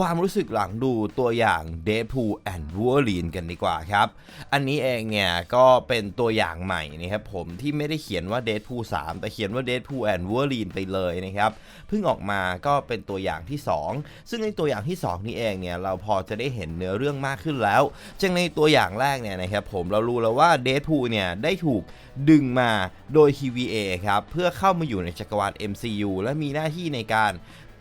ความรู้สึกหลังดูตัวอย่าง Deadpool and Wolverine กันดีกว่าครับ อันนี้เองเนี่ยก็เป็นตัวอย่างใหม่นะครับผมที่ไม่ได้เขียนว่า Deadpool 3แต่เขียนว่า Deadpool and Wolverine ไปเลยนะครับ เพิ่งออกมาก็เป็นตัวอย่างที่ 2 ซึ่งในตัวอย่างที่ 2 นี้เองเนี่ยเราพอจะได้เห็นเนื้อเรื่องมากขึ้นแล้วจากในตัวอย่างแรกเนี่ยนะครับผมเรารู้แล้วว่า Deadpool เนี่ยได้ถูกดึงมาโดย TVA ครับเพื่อเข้ามาอยู่ในจักรวาล MCU และมีหน้าที่ในการ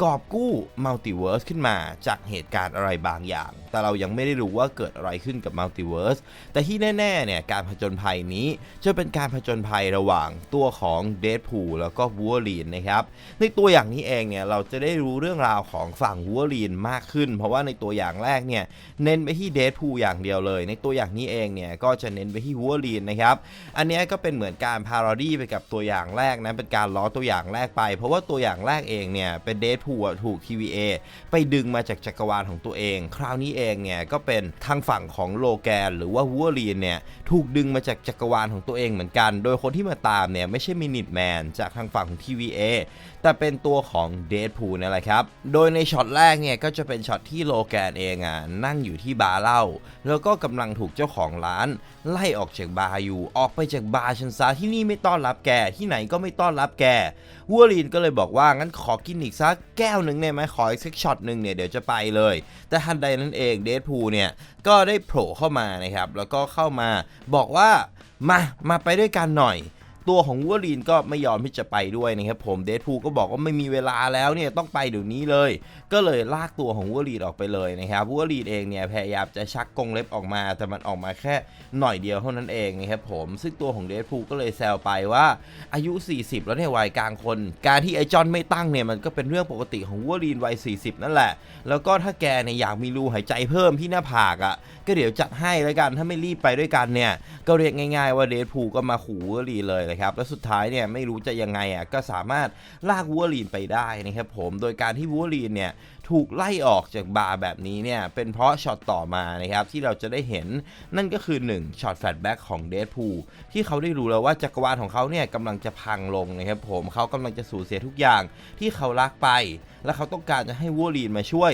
กอบกู้มัลติเวิร์สขึ้นมาจากเหตุการณ์อะไรบางอย่าง แต่เรายังไม่ได้รู้ว่าเกิดอะไรขึ้นกับมัลติเวิร์สแต่ที่แน่ๆเนี่ยการผจญภัยนี้จะเป็นการผจญภัยระหว่างตัวของเด p พูแล้วก็วู l ลีนนะครับในตัวอย่างนี้เองเนี่ยเราจะได้รู้เรื่องราวของฝั่งวู l ลีนมากขึ้น เพราะว่าในตัวอย่างแรกเนี่ยเน้นไปที่เด p พูอย่างเดียวเลย ในตัวอย่างนี้เองเนี่ยก็จะเน้นไปที่วู l ลีนนะครับอันนี้ก็เป็นเหมือนการพาราดี้ไปกับตัวอย่างแรกนะเป็นการล้อตัวอย่างแรกไป เพราะว่าตัวอย่างแรกเองเนี่ยเป็นเด p พูถูก TVA ไปดึงมาจากจักรวาลของตัวเอง คราวนี้เองเนี่ยก็เป็นทางฝั่งของโลแกน หรือว่าวู l ลีนเนี่ยถูกดึงมาจากจักรวาลของตัวเองเหมือนกัน โดยคนที่มาตามเนี่ยไม่ใช่มินิทแมนจากทางฝั่งของ TVA แต่เป็นตัวของเด p พูนั่นแหละครับ โดยในช็อตแรกเนี่ยก็จะเป็นช็อตที่โลแกนเองอะนั่งอยู่ที่บาร์เหล้าแล้วก็กำลังถูกเจ้าของร้าน ไล่ออกจากบาร์อยู่ออกไปจากบาร์ชันซาที่นี่ไม่ต้อนรับแกที่ไหนก็ไม่ต้อนรับแกวัวลีนก็เลยบอกว่างั้นขอกินอีกสักแก้วหนึ่งเนี่ยไหมขออีกสักช็อตหนึ่งเนี่ยเดี๋ยวจะไปเลย แต่ทันใดนั้นเองเดทพูเนี่ยก็ได้โผล่เข้ามานะครับแล้วก็เข้ามาบอกว่ามามาไปด้วยกันหน่อย ตัวของวัวลีนก็ไม่ยอมที่จะไปด้วยนะครับผมเด p พูก็บอกว่าไม่มีเวลาแล้วเนี่ยต้องไปเดี๋ยวนี้เลย ก็เลยลากตัวของวัวลีนออกไปเลยนะครับวัวลีนเองเนี่ยพยายามจะชักกรงเล็บออกมา แต่มันออกมาแค่หน่อยเดียวเท่านั้นเองนะครับผมซึ่งตัวของเด p พูก็เลยแซวไปว่าอายุ 40 แล้วเนี่ยวัยกลางคน การที่ไอจอนไม่ตั้งเนี่ยมันก็เป็นเรื่องปกติของวัวลีนวัย 40 นั่นแหละ แล้วก็ถ้าแกเนี่ยอยากมีรูหายใจเพิ่มที่หน้าผากอะ่ะก็เดี๋ยวจัดให้แล้วกันถ้าไม่รีบไปด้วยกันเนี่ยก็เรียกง่าย ๆ ว่าเด p พูก็มาขู่วัวลีนเลยนะครับ แล้วสุดท้ายเนี่ยไม่รู้จะยังไงอะก็สามารถลากวัวลีนไปได้นะครับผมโดยการที่วัวลีนเนี่ยถูกไล่ออกจากบาร์แบบนี้เนี่ยเป็นเพราะช็อตต่อมานะครับที่เราจะได้เห็นนั่นก็คือ1ช็อตแฟลชแบ็กของเด p พูที่เขาได้รู้แล้วว่าจักรวาลของเขาเนี่ยกำลังจะพังลงนะครับผมเขากำลังจะสูญเสียทุกอย่างที่เขารักไป และเขาต้องการจะให้วัวลีนมาช่วย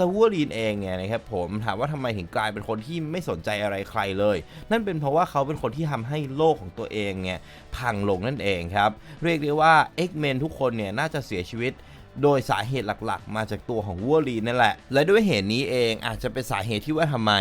แต่วัวลีนเองเนี่ยนะครับผมถามว่าทำไมถึงกลายเป็นคนที่ไม่สนใจอะไรใครเลย นั่นเป็นเพราะว่าเขาเป็นคนที่ทำให้โลกของตัวเองเนี่ยพังลงนั่นเองครับ เรียกได้ว่า X-Men ทุกคนเนี่ยน่าจะเสียชีวิตโดยสาเหตุหลักๆ มาจากตัวของวัวลีนนั่นแหละ และด้วยเหตุนี้เองอาจจะเป็นสาเหตุที่ว่าทำไม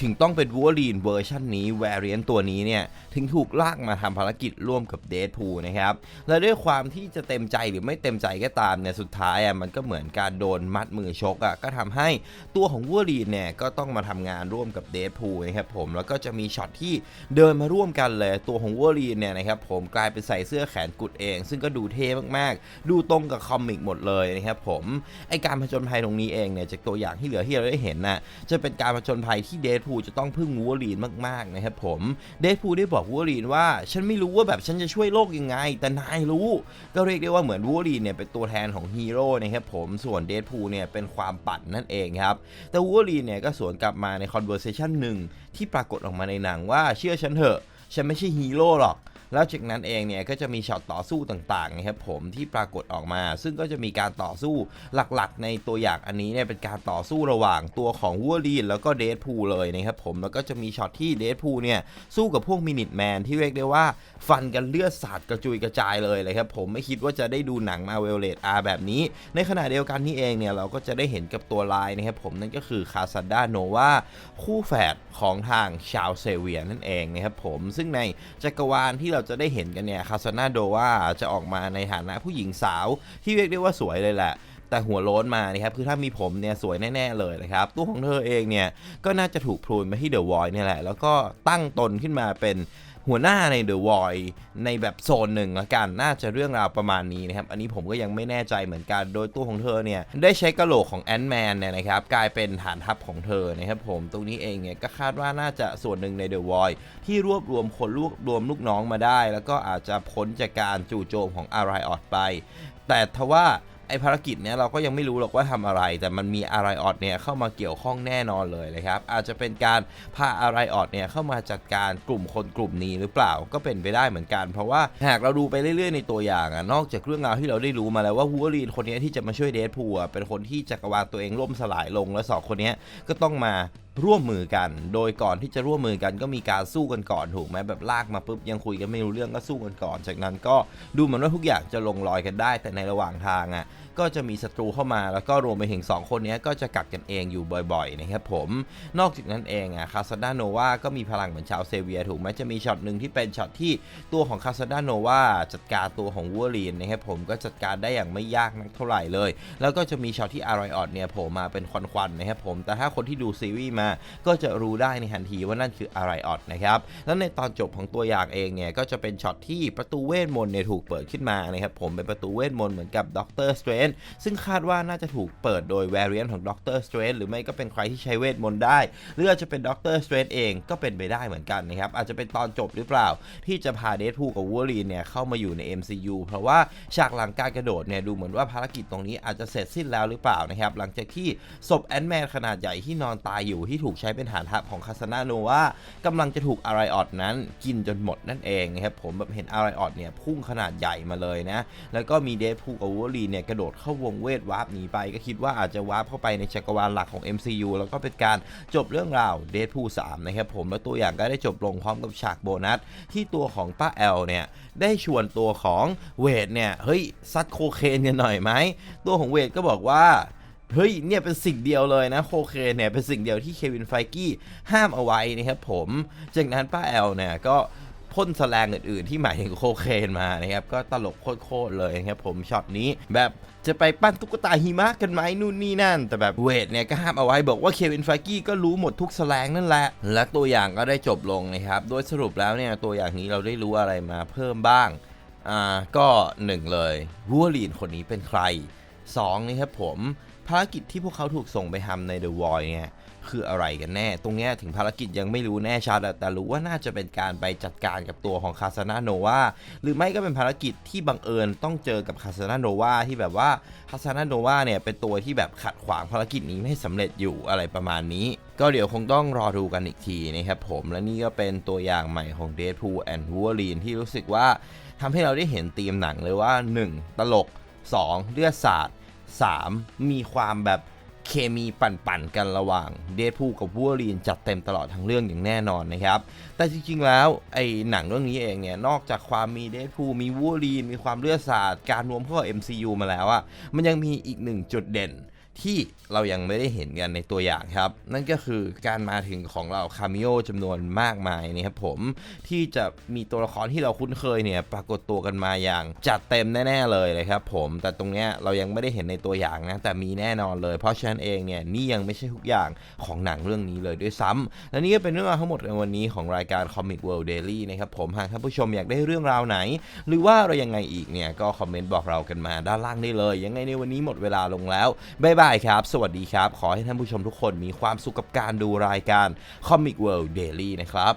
ถึงต้องเป็นวัวลีนเวอร์ชันนี้แวร i ยนตัวนี้เนี่ย ถึงถูกลากมาทำภารกิจร่วมกับเด p พูนะครับ และด้วยความที่จะเต็มใจหรือไม่เต็มใจก็ตามเนี่ย สุดท้ายอะมันก็เหมือนการโดนมัดมือชกอะก็ทำให้ตัวของวัวลีนเนี่ย ก็ต้องมาทำงานร่วมกับเด p พูนะครับผมแล้วก็จะมีช็อตที่เดินมาร่วมกันเลยตัวของวัวลีนเนี่ยนะครับผมกลายเป็นใส่เสื้อแขนกุดเอง ซึ่งก็ดูเท่มากๆ ดูตรงกับคอมิกหมดเลยนะครับผมไอการผจญภัยตรงนี้เองเนี่ยจากตัวอย่างที่เหลือที่เราได้เห็นน่ะจะเป็นการผจญภัยที่เด p พูจะต้องพึ่งวัวลีนมากๆนะครับผมเดทพูได้บอกวัวลีนว่าฉันไม่รู้ว่าแบบฉันจะช่วยโลกยังไง แต่นายรู้ ก็เรียกได้ว่าเหมือนวูลีนเนี่ยเป็นตัวแทนของฮีโร่นะครับผมส่วนเดทพูเนี่ยเป็นความปั่นนั่นเองครับแต่วูลีนเนี่ยก็สวนกลับมาในคอนเวอร์เซชันหนึ่งที่ปรากฏออกมาในหนังว่าเชื่อฉันเถอะฉันไม่ใช่ฮีโร่หรอก แล้วจากนั้นเองเนี่ยก็จะมีช็อตต่อสู้ต่างๆนะครับผมที่ปรากฏออกมา ซึ่งก็จะมีการต่อสู้หลักๆ ในตัวอย่างอันนี้เนี่ยเป็นการต่อสู้ระหว่างตัวของวัวลีนแล้วก็เด p พูเลยนะครับผมแล้วก็จะมีช็อตที่เด p พูเนี่ยสู้กับพวกมินิทแมนที่เรียกได้ว่าฟันกันเลือดสาดกระจุยกระจายเลยเลยครับผมไม่คิดว่าจะได้ดูหนังมาเวลเลตอาแบบนี้ ในขณะเดียวกันนี่เองเนี่ยเราก็จะได้เห็นกับตัวลายนะครับผมนั่นก็คือคาซาด้าโนวาคู่แฝดของทางชาวเซเวียนั่นเองนะครับผมซึ่งในจักรวาลที่เราจะได้เห็นกันเนี่ยคาซานาโดวาจะออกมาในฐานะผู้หญิงสาวที่เรียกได้ว่าสวยเลยแหละแต่หัวโล้นมานะครับคือถ้ามีผมเนี่ยสวยแน่ ๆ เลยนะครับตัวของเธอเองเนี่ยก็น่าจะถูกพลูนมาที่เดอะวอยเนี่ยแหละ แล้วก็ตั้งตนขึ้นมาเป็น หัวหน้าในเดอะวอยในแบบโซนหนึ่งละกันน่าจะเรื่องราวประมาณนี้นะครับอันนี้ผมก็ยังไม่แน่ใจเหมือนกัน โดยตัวของเธอเนี่ยได้ใช้กระโหลกของแอนด์แมนเนี่ยนะครับกลายเป็นฐานทัพของเธอนะครับผมตรงนี้เองเนี่ยก็คาดว่าน่าจะส่วนหนึ่งในเดอะวอยที่รวบรวมคนรวบรวมลูกน้องมาได้ แล้วก็อาจจะพ้นจากการจู่โจมของอารายออดไป แต่ทว่า ไอภารกิจเนี้ยเราก็ยังไม่รู้หรอกว่าทำอะไร แต่มันมีอะไรออดเนี่ยเข้ามาเกี่ยวข้องแน่นอนเลยนะครับ อาจจะเป็นการพาอะไรออดเนี่ยเข้ามาจัดการกลุ่มคนกลุ่มนี้หรือเปล่าก็เป็นไปได้เหมือนกัน เพราะว่าหากเราดูไปเรื่อย ๆ ในตัวอย่างอะนอกจากเรื่องราวที่เราได้รู้มาแล้วว่าวูวอรีนคนนี้ที่จะมาช่วยเดดพูลอเป็นคนที่จักรวาลตัวเองล่มสลายลงแล้วสองคนนี้ก็ต้องมา ร่วมมือกัน โดยก่อนที่จะร่วมมือกันก็มีการสู้กันก่อนถูกไหมแบบลากมาปุ๊บยังคุยกันไม่รู้เรื่องก็สู้กันก่อน จากนั้นก็ดูเหมือนว่าทุกอย่างจะลงรอยกันได้ แต่ในระหว่างทางอะก็จะมีศัตรูเข้ามาแล้วก็รวมไปถึงสองคนนี้ก็จะกัดกันเองอยู่บ่อยๆนะครับผมนอกจากนั้นเองอะคาซาดาโนวาก็มีพลังเหมือนชาวเซเวียถูกไหมจะมีช็อตหนึ่งที่เป็นช็อตที่ตัวของคาซาดาโนวาจัดการตัวของวูเวอรีนนะครับผมก็จัดการได้อย่างไม่ยากนักเท่าไหร่เลย แล้วก็จะมีช็อตที่อารอยออดเนี่ยโผล่มาเป็นควันๆนะครับผมแต่ถ้าคนที่ดูซีรีส์มาก็จะรู้ได้ในทันทีว่านั่นคืออะไรออดนะครับแล้วในตอนจบของตัวอย่างเองเนี่ยก็จะเป็นช็อตที่ประตูเวทมนต์เนี่ยถูกเปิดขึ้นมานะครับผมเป็นประตูเวทมนต์เหมือนกับด็อกเตอร์สเตรนซึ่งคาดว่าน่าจะถูกเปิดโดย v a r i a n t ของด็อกเตอร์สเตรนหรือไม่ก็เป็นใครที่ใช้เวทมนต์ได้ หรืออาจจะเป็นด็อกเตอร์สเตรนเองก็เป็นไปได้เหมือนกันนะครับอาจจะเป็นตอนจบหรือเปล่า ที่จะพาเดดพูกับวูลีนเนี่ยเข้ามาอยู่ใน MCU เพราะว่าฉากหลังการกระโดดเนี่ยดูเหมือนว่าภารกิจตรงนี้อาจจะเสร็จสิ้นแล้วหรือเปล่านะครับหลังจากที่ศพแอนแมนขนาดใหญ่ที่นอนตายอยู่ที่ถูกใช้เป็นฐานทัพของคาสนาโนวากำลังจะถูกอารายออดนั้นกินจนหมดนั่นเองนะครับผมแบบเห็นอารายออดเนี่ยพุ่งขนาดใหญ่มาเลยนะ แล้วก็มีเดฟพูกับวูลีเนี่ยกระโดดเข้าวงเวทวาร์ปหนีไป ก็คิดว่าอาจจะวาร์ปเข้าไปในจักรวาลหลักของ MCU แล้วก็เป็นการจบเรื่องราวเดฟพู3นะครับผมแล้วตัวอย่างก็ได้จบลงพร้อมกับฉากโบนัส ที่ตัวของป้าแอลเนี่ยได้ชวนตัวของเวทเนี่ยเฮ้ยซัดโคเคนกันหน่อยไหมตัวของเวทก็บอกว่า เฮ้ยเนี่ยเป็นสิ่งเดียวเลยนะโคเคนเนี่ยเป็นสิ่งเดียวที่เควินไฟกี้ห้ามเอาไว้นะครับผมจากนั้นป้าแอลเนี่ยก็พ่นแสแลงอื่นๆ ที่หมายถึงโคเคนมานะครับก็ตลกโคตรๆเลยนะครับผมช็อตนี้แบบจะไปปั้นตุ๊กตาหิมะกันไหมนู่นนี่นั่น แต่แบบเวทเนี่ยก็ห้ามเอาไว้บอกว่าเควินไฟกี้ก็รู้หมดทุกแสแลงนั่นแหละ และตัวอย่างก็ได้จบลงนะครับ โดยสรุปแล้วเนี่ยตัวอย่างนี้เราได้รู้อะไรมาเพิ่มบ้างอ่าก็หนึ่งเลยวูลีนคนนี้เป็นใครสองนี่ครับผม ภารกิจที่พวกเขาถูกส่งไปทำใน The Void เนี่ยคืออะไรกันแน่ ตรงเนี้ยถึงภารกิจยังไม่รู้แน่ชัดแต่รู้ว่าน่าจะเป็นการไปจัดการกับตัวของคาซานาโนวาหรือไม่ก็เป็นภารกิจที่บังเอิญต้องเจอกับคาซานาโนวาที่แบบว่าคาซานาโนวาเนี่ยเป็นตัวที่แบบขัดขวางภารกิจนี้ไม่ให้สำเร็จอยู่อะไรประมาณนี้ ก็เดี๋ยวคงต้องรอดูกันอีกทีนะครับผมและนี่ก็เป็นตัวอย่างใหม่ของ Deadpool and Wolverine ที่รู้สึกว่าทำให้เราได้เห็นธีมหนังเลยว่า 1. ตลก 2. เลือดสาด 3. มีความแบบเคมีปั่นๆกันระหว่างเดดพูกับวู l รีนจัดเต็มตลอดทั้งเรื่องอย่างแน่นอนนะครับ แต่จริงๆแล้วไอ้หนังเรื่องนี้เองเนี่ย นอกจากความมีเดดพูมีวู l รีนมีความเลือดสาดการรวมเข้ากับ MCU มาแล้วอะมันยังมีอีกหนึ่งจุดเด่น ที่เรายังไม่ได้เห็นกันในตัวอย่างครับ นั่นก็คือการมาถึงของเราคาเมโอจำนวนมากมายนะครับผมที่จะมีตัวละครที่เราคุ้นเคยเนี่ยปรากฏตัวกันมาอย่างจัดเต็มแน่ ๆ เลยนะครับผมแต่ตรงเนี้ยเรายังไม่ได้เห็นในตัวอย่างนะแต่มีแน่นอนเลย เพราะฉะนั้นเองเนี่ยนี่ยังไม่ใช่ทุกอย่างของหนังเรื่องนี้เลยด้วยซ้ำและนี่ก็เป็นเรื่องราวทั้งหมดในวันนี้ของรายการ Comic World Daily นะครับผมหากท่านผู้ชมอยากได้เรื่องราวไหน หรือว่าเรายังไงอีกเนี่ยก็คอมเมนต์บอกเรากันมาด้านล่างได้เลย ยังไงในวันนี้หมดเวลาลงแล้วบ๊ายบายายครับ สวัสดีครับ ขอให้ท่านผู้ชมทุกคนมีความสุขกับการดูรายการ Comic World Daily นะครับ